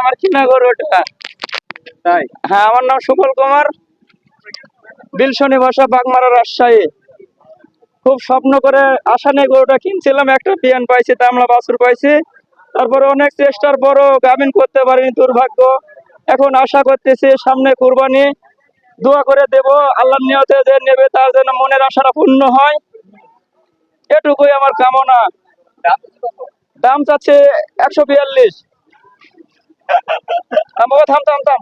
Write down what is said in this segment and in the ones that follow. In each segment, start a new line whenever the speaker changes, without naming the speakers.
আমার কিনা গরু ওটা।
তাই?
হ্যাঁ আমার নাম সুকল কুমার। বিলসনি ভাষা বাগমারা রাজশাহী। খুব স্বপ্ন করে আশা নিয়ে গরুটা কিনছিলাম একটা বিয়ান পাইছি তামলা বাছুর পাইছি। তারপরে অনেক চেষ্টার পরও গাভিন করতে পারিনি দুর্ভাগ্য। এখন আশা করতেছি সামনে কুরবানি। দোয়া করে দেব আল্লাহর নিয়তে যে নেবে তার যেন মনের আশাটা পূর্ণ হয়। এটুকুই আমার কামনা। দাম চাচ্ছে একশো বিয়াল্লিশ। থাম বাবা থাম থাম থাম।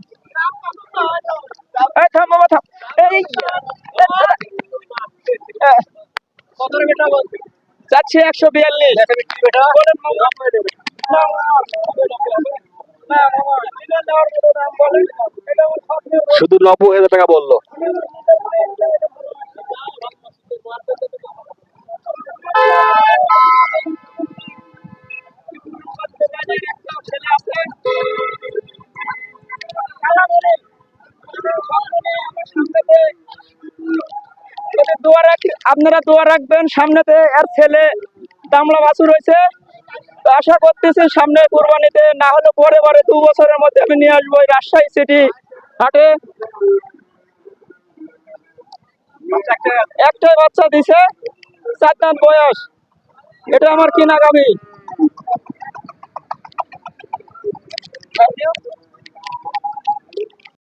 এই থাম বাবা থাম। এই যাচ্ছে একশো বিয়াল্লিশ।
শুধু নব্বই হাজার টাকা বলল।
আপনারা দোয়া রাখবেন, সামনেতে আর ছেলে দামলা বাছুর রয়েছে আশা করতেছি সামনে কোরবানিতে, না হলে পরে পরে দু বছরের মধ্যে আমি নিয়ে আসব রাজশাহী সিটি হাটে। একটাই বাচ্চা দিছে, চার বয়স। এটা আমার কিনা গাবি Valeu.